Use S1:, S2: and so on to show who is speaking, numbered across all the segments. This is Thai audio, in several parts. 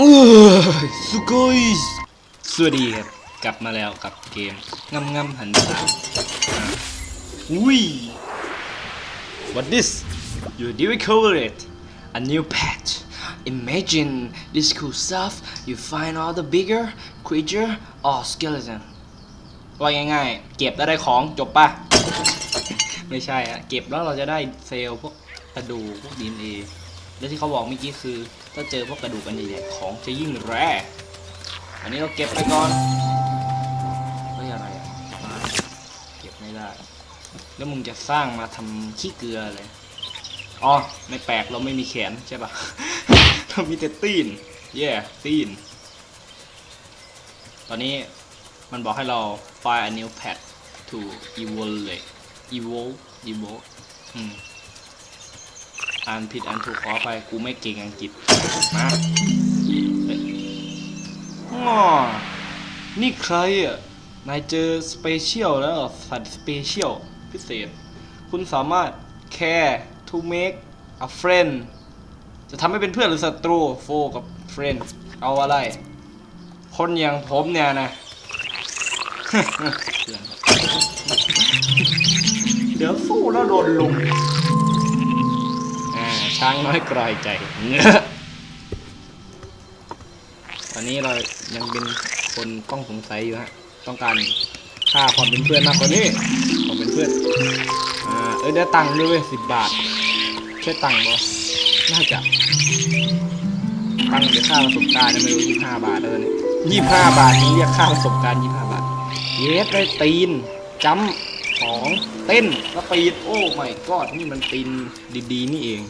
S1: โอ้ยสุกยสวัสดีครับ กลับมาแล้วกับเกมงำงำหันษามอุ้ย what this you discover it a new patch imagine this cool stuff you find all the bigger creature or skeleton ว่าง่ายๆ เก็บแล้วได้ของจบปะไม่ใช่อะเก็บแล้วเราจะได้เซลล์พวกกระดูกพวกดีเอ แล้วที่เขาบอกเมื่อกี้คือ ถ้าเจอพวกกระดูกกันใหญ่ๆของจะยิ่งแร่อันนี้เราเก็บไปก่อนเฮ้ยอะไรอะม้เก็บไม่ได้ แล้วมึงจะสร้างมาทำขี้เกลือเลยอ๋อไม่แปลกเราไม่มีแขนใช่ปะเรามีแต่ตีนเย่ตีน ตอนนี้มันบอกให้เรา find a new pet to evolve evolve evolve อืม อ่านผิดอ่านถูกขอไปกูไม่เก่งอังกฤษมาอนี่ใครอะ นายเจอสเปเชียลแล้วเหรอสัตว์สเปเชียลพิเศษ คุณสามารถ care to make a friend จะทำให้เป็นเพื่อนหรือศัตรูโฟกับ friend เอาอะไร คนอย่างผมเนี่ยนะ เดี๋ยวสู้แล้วโดนลุม ช้างน้อยกลอยใจเงอตอนนี้เรายังเป็นคนต้องสงสัยอยู่ฮะ ต้องการค่าความเป็นเพื่อนมากกว่านี้ความเป็นเพื่อน อ่า เอ้ยได้ตังค์ด้วยสิบบาทใช่ตังค์บ่น่าจะตังค์เดี๋ยวค่าประสบการณ์ไม่รู้ยี่ห้าบาทแล้วเนี่ยยี่ห้าบาทนี่เรียกค่าประสบการณ์ยี่ห้าบาท เยสได้ตีนจำของเต้นแล้วปีดโอ้ไม่กอดนี่มันตีนดีๆนี่เอง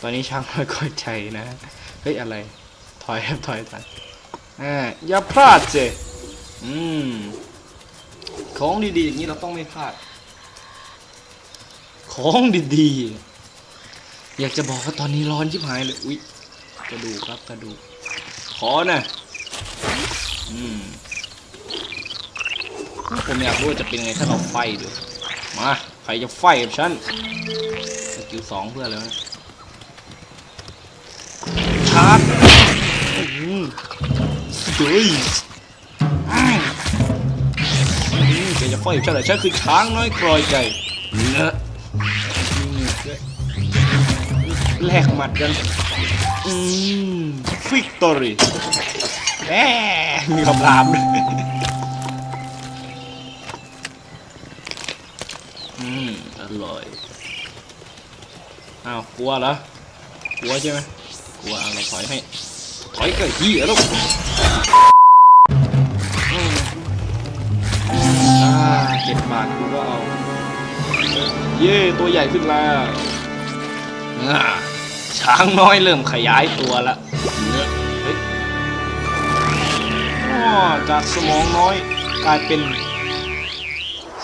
S1: ตอนนี้ช่างไม่ค่อยใจนะเฮ้ยอะไร ถอยครับถอยถอยอ่าอย่าพลาดเจอืมของดีๆอย่างนี้เราต้องไม่พลาด ของดีๆ อยากจะบอกว่าตอนนี้ร้อนชิบหายเลยอุ๊ยกระดูกครับกระดูกขอนะอืมผมอยากรู้จะเป็นไงถ้าเราไฟดูมาใครจะไฟกับฉันสกิลสองเพื่อแล้วนะาร์จอืมสวยอืมอืมแกจะไฟกับฉันเหรอฉันคือช้างน้อยกรอยใจเนอะแลกหมัดกันอืมฟิกตอรี่แหมมีคำรามด้วยอืมอร่อย อ้าวกลัวเหรอกลัวใช่ไหม กลัวเอาเราถอยให้ถอยก็เหี้ยแล้วอืมอ่าเจ็ดบาทกูก็เอา เย่ตัวใหญ่ขึ้นแล้วอ่าช้างน้อยเริ่มขยายตัวละเนื้อเฮ้ยจากสมองน้อยกลายเป็น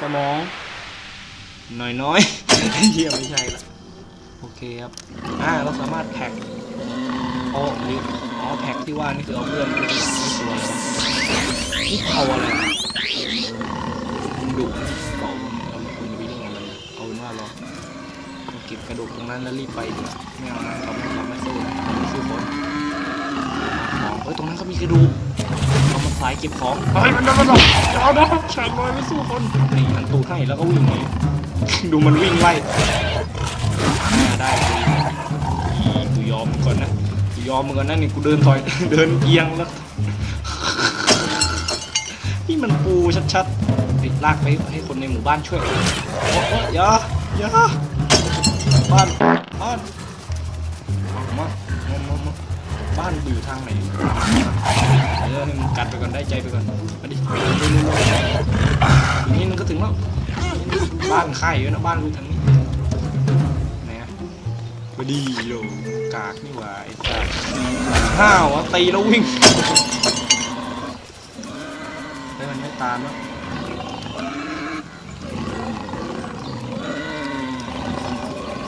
S1: สมอง น้อยน้อยๆเฮียไม่ใช่ละโอเคครับ อ่า เราสามารถแพ็ค โอ้หรืออ๋อแพ็คที่ว่านี่คือเอาเพื่อนไปไม่ตัวแล้วนี่เอาอะไรอะดุเก่าเราม่ควรจะไปยุ่งอะไรเลยเอาเป็นว่าเราเราเก็บกระดูกตรงนั้นแล้วรีบไปดีกว่าไม่เอานะเราไม่เราไม่สู้นะเราไม่สู้คนของเอ้ยตรงนั้นก็มีกระดูกเรามาสายเก็บของเฮ้ยมันมันมันเอานะช้างน้อยไม่สู้คนนี่หันตูดให้แล้วก็วิ่งหนีดูมันวิ่งไล่ได้อีกูยอมก่อนนะ ยอมเมึงก่อนนะนี่กูเดินถอย เดินเอียงแล้ว นี่มันปูชัดๆติดลากไปให้คนในหมู่บ้านช่วยโอ้โอ้อย่าอย่าบ้านบ้านมามามามาบ้านอยู่ทางไหนเออให้มันกัดไปก่อนได้ใจไปก่อนมาดิเร็วๆๆอีกนิดนึงก็ถึงแล้วบ้านใค่ายอยู่นะบ้านกูทางนี้ พอดีโยกากนี่หว่าไอ้กากห้าวอะตีแล้ววิ่งเฮ้ยมันไม่ตามแล้ว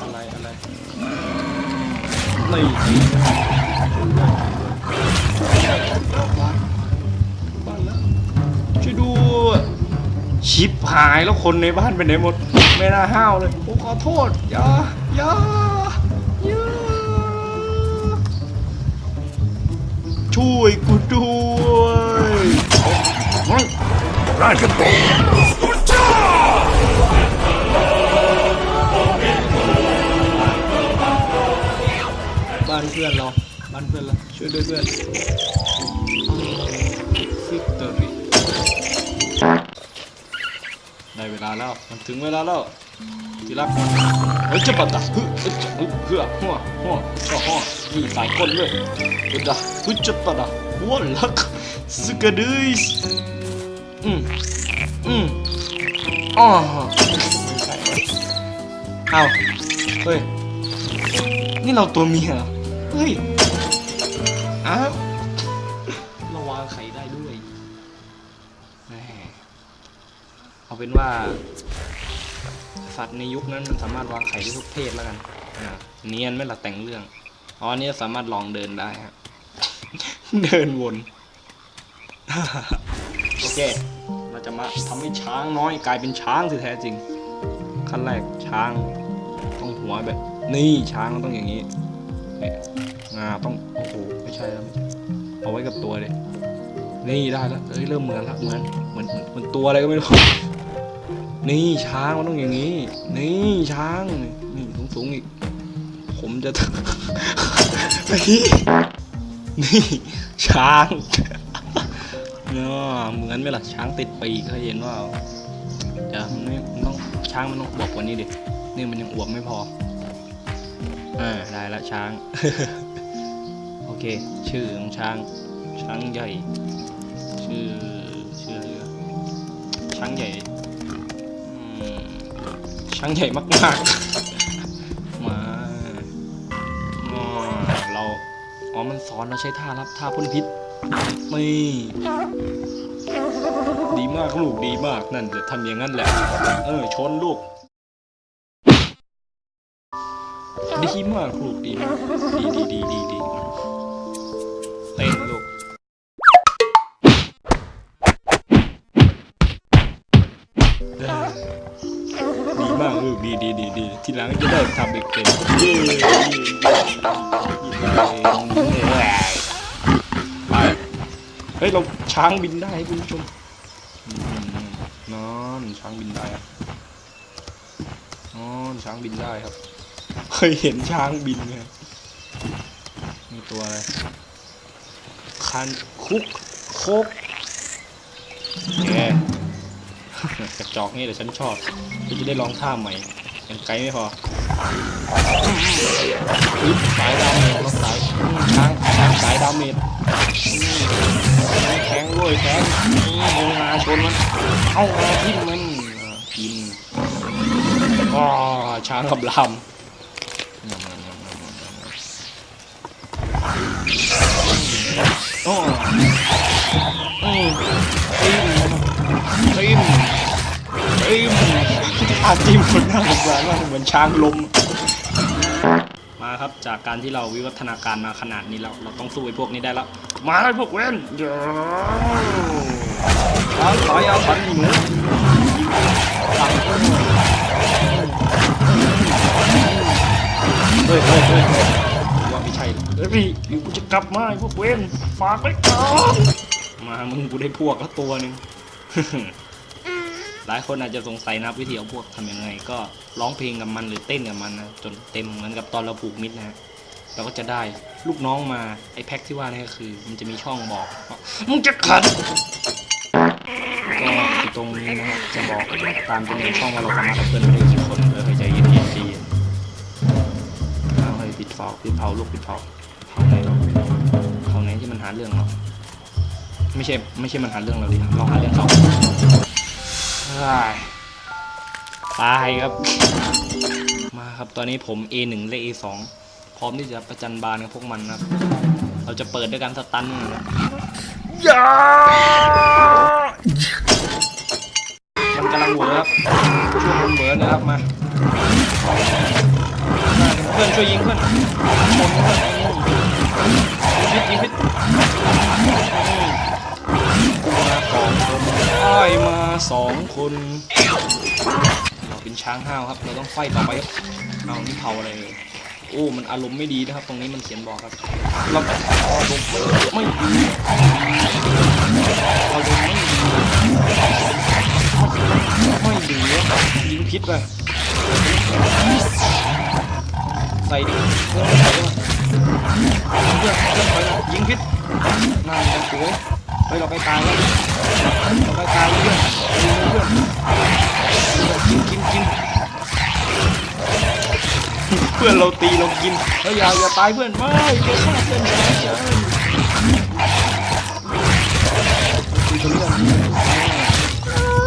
S1: อะไรอะไรนี่บ้านแล้วช่วยด้วยชิปหายแล้วคนในบ้านไปไหนหมด ไม่น่าห้าวเลย โอ้ขอโทษ อย่าอย่า ช่วยกูด้วยเฮ้ยบ้านเพื่อนเราบ้านเพื่อนเราช่วยด้วยเพื่อนฟิกตอรี่ได้เวลาแล้ว มันถึงเวลาแล้วที่รัก เฮ้ยจะปัดตะฮึเฮ้ยจะฮึเพื่อหัวหัวก็หัวนี่สายก้นด้วยเดี๋ยวดะฮึจะปัดตะหัวลักสกะดือสอืมอืมอ๋อเอาเฮ้ยนี่เราตัวเมียเหรอเฮ้ยอ้าวเราวางไข่ได้ด้วยเอาเป็นว่า สัตว์ในยุคนั้นมันสามารถวางไข่ได้ทุกเพศแล้วกันอ่าเนียนไม่ละแต่งเรื่องอ๋ออันนี้สามารถลองเดินได้ฮะเดินวน โอเค เราจะมาทำให้ช้างน้อยกลายเป็นช้างสิแท้จริง ขั้นแรกช้างต้องหัวแบบ นี่ช้างต้องอย่างนี้เงาต้องโอ้โหไม่ใช่แล้วเอาไว้กับตัวเลยนี่ได้แล้วเอ้ยเริ่มเหมือนละเหมือนเหมือนเหมือนตัวอะไรก็ไม่รู้ นี่ช้างมันต้องอย่างนี้ นี่ช้าง นี่สูงสูงอีก ผมจะนี่นี่ช้างเนาะเหมือนไหมล่ะช้างติดปีกเคยเห็นว่าเดี๋ยวมันไม่มันต้องช้างมันต้องอวบกว่านี้ดินี่มันยังอวบไม่พออ่าได้ละช้าง โอเค ชื่อของช้าง ช้างใหญ่ ชื่อชื่ออะไรช้างใหญ่ ช้างใหญ่มากๆ มาอ๋อเรา อ๋อ มันสอนเราใช้ท่ารับท่าพ่นพิษไม่ดีมากลูกดีมากนั่นจะทำอย่างนั้นแหละ เออ ชนลูก ดีมากลูกดีมากดีดีดีดีดี ดีดีดีทีหลังจะได้ทำอีกเป็นเย้ไปเฮ้ยเราช้างบินได้คุณผู้ชมนอนช้างบินได้ครับนอนช้างบินได้ครับ เคยเห็นช้างบินไหมมีตัวอะไรคันคุกโคกแกกระจอกนี่แต่ฉันชอบฉันจะได้ลองท่าใหม่ ยังไกลไม่พอสายดาเมจลองสายอืมช้างช้างสายดาเมจอืมแทงด้วยแทงนี่เอางาชนมันเอางาทิ่มมันกินอ๋อช้างกับลำโอ้อืมติ้มติ้ม้าจิมคนน่าสงสารมากเหมือนช้างลม มาครับจากการที่เราวิวัฒนาการมาขนาดนี้แล้วเราต้องสู้ไอ้พวกนี้ได้แล้วมาเลยพวกเว้นเดี๋ยวช้างขายเอาพันหนูเฮ้ยเฮ้ยเฮ้ยว่าไม่ใช่เฮ้ยอยู่กูจะกลับมาไอ้พวกเว้นฝากไว้ก่อนมามึงกูได้พวกละตัวหนึ่ง หลายคนอาจจะสงสัยนับวิธีเอาพวกทำยังไง ก็ร้องเพลงกับมันหรือเต้นกับมันนะจนเต็มเหมือนกับตอนเราผูกมิตรนะเราก็จะได้ลูกน้องมาไอ้แพ็คที่ว่านี่ก็คือ มันจะมีช่องบอกว่ามึงจะขัดก็ตรงนี้นะจะบอกตามจำนวนช่องว่าเราสามารถเอาเพื่อนได้กี่คนเลยใจเย็นๆดีเอาให้ปิดเผาปิดเผาลูกปิดเผาเผาไหนเนาเผาไหนที่มันหาเรื่องเราไม่ใช่ไม่ใช่มันหาเรื่องเราดิเราหาเรื่องเขา ตายครับ มาครับตอนนี้ผม A1 และ A2 พร้อมที่จะประจันบานกับพวกมันนะครับ เราจะเปิดด้วยการสตันมันนะอย่ามันกำลังเหวอครับช่วยมันเหวอนะครับมา เพื่อนช่วยยิงเพื่อนชนเพื่อนยิงพิษยิงพิษ มาสองคนอ้ายมาสองคนเราเป็นช้างห้าวครับ เราต้องไฟต่อไปครับเอานี่เผาอะไรโอ้ มันอารมณ์ไม่ดีนะครับ ตรงนี้มันเขียนบอกครับ เราอารมณ์ไม่ดีอารมณ์ไม่ดีไม่ดีอยิงพิษไปใส่ดิเพื่อนใส่ดิเพื่อนเพื่อนไปยิงพิษนั่นกันสวย ไปเราไปตายแล้วเราไปตายเพื่อนยิงเพื่อนกินกินกินเพื่อนเราตีเรากินเฮ้ยอย่าอย่าตายเพื่อนไม่เพื่อนฆ่าเพื่อนอย่าอย่าคุยกันเรื่อง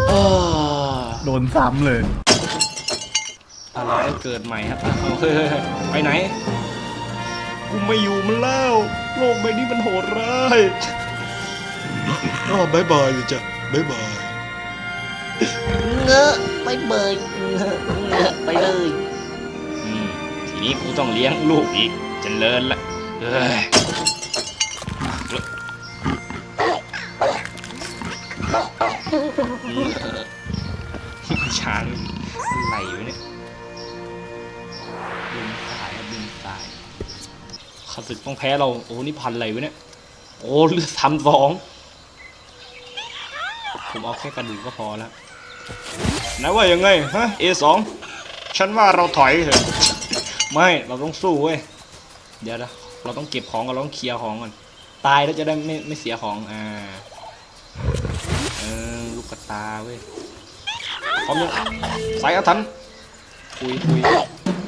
S1: เออ
S2: โดนซ้ำเลย
S1: อะไรเกิดใหม่ครับเอาเฮ้ยเฮ้ยเฮ้ยไปไหนกูไม่อยู่มันแล้ว โลกใบนี้มันโหดร้าย อ๋อบายบายเลยจ้ะบายบาย
S3: เงอะไปเบยเงอะเงอะไปเลย
S1: อืมทีนี้กูต้องเลี้ยงลูกอีกเจริญละเอ้ยช้างอะไรวะเนี่ยบินตายครับบินตายข้าศึกต้องแพ้เรา โอ้ นี่พันอะไรวะเนี่ย โอ้เลือดทำสอง ผมเอาแค่กระดูกก็พอแล้วนะว่ายังไงฮะ A2 ฉันว่าเราถอยเถอะไม่เราต้องสู้เว้ยเดี๋ยวนะเราต้องเก็บของก่อนเราต้องเคลียร์ของก่อนตายแล้วจะได้ไม่ไม่เสียของอ่าเออลูกกระตาเว้ยพร้อมยังสายอาถรรพ์คุยคุย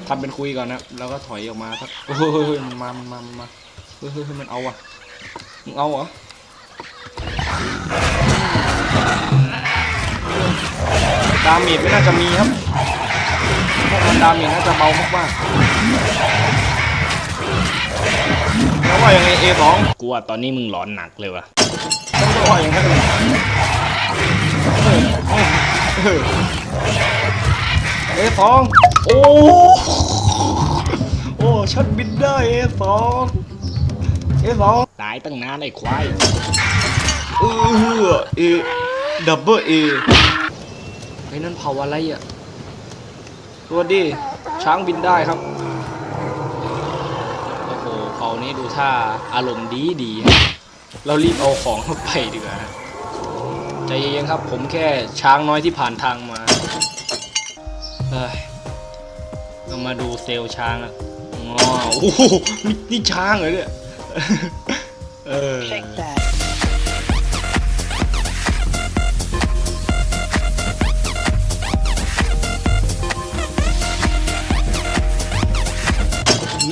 S1: ทำเป็นคุยก่อนนะแล้วก็ถอยออกมาสักเฮ้ยมันมามันมามันมาเฮ้ยเฮ้ยเฮ้ยมันเอาอะมึงเอาเหรอ ดาเมจไม่น่าจะมีครับพวกมันดาเมจน่าจะเบามากๆแล้วว่ายังไงเอสองกูว่าตอนนี้มึงหลอนหนักเลยวะต้องว่าอย่างนั้นเลยเฮ้ยเฮ้ยเฮ้ยเอสองโอ้โอ้ฉันบินได้เอสองเอสองตายตั้งนานไอ้ควายเออเอ ดับเบิลเอไอ้นั่นเผาอะไรอะตัวดี ช้างบินได้ครับ โอ้โหเผานี้ดูท่าอารมณ์ดีดีฮะเรารีบเอาของเข้าไปดีกว่าฮะใจเย็นๆครับ ผมแค่ช้างน้อยที่ผ่านทางมาเฮ้ยเรามาดูเซลล์ช้างอะอ๋อโอ้โหนี่นี่ช้างเหรอเนี่ย เออ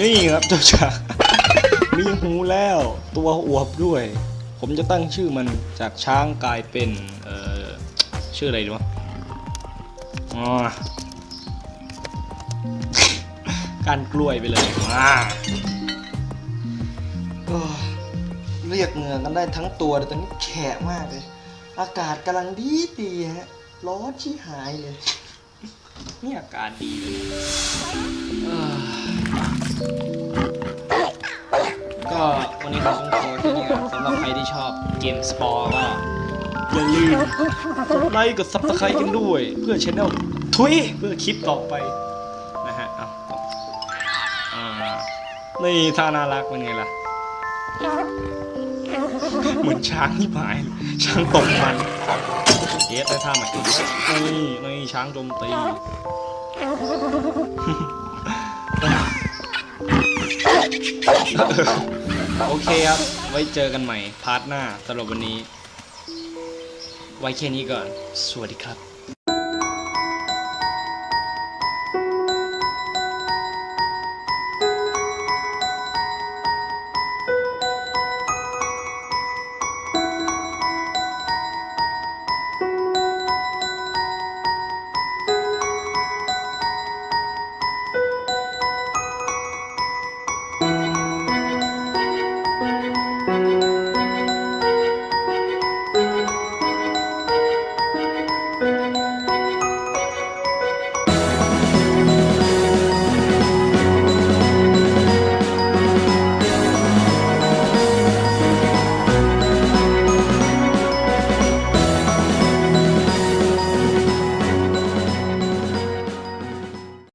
S1: นี่ครับเจ้าช้ามีหูแล้วตัวอวบด้วย ผมจะตั้งชื่อมันจากช้างกลายเป็น เอ่อ ชื่ออะไรดีวะอ๋อการกล้วยไปเลยมาเรียกเหงื่อกันได้ทั้งตัวแต่ตอนนี้แฉะมากเลย อากาศกำลังดีดีฮะ ร้อนชี้หายเลย นี่อากาศดีเลย ที่ชอบเกมสปอร์ก็อย่าลืมกดไลค์กดซับสไครต์กันด้วย เพื่อช anel ทุยเพื่อคลิปต่อไปนะฮะเอาต่ออ่านี่ท่าน่ารักเป็นไงล่ะ เหมือนช้างที่หายช้างตกมันเอสได้ท่าใหม่นี่นี่ช้างโจมตี โอเคครับ ไว้เจอกันใหม่ พาร์ทหน้าสำหรับวันนี้ ไว้แค่นี้ก่อน สวัสดีครับ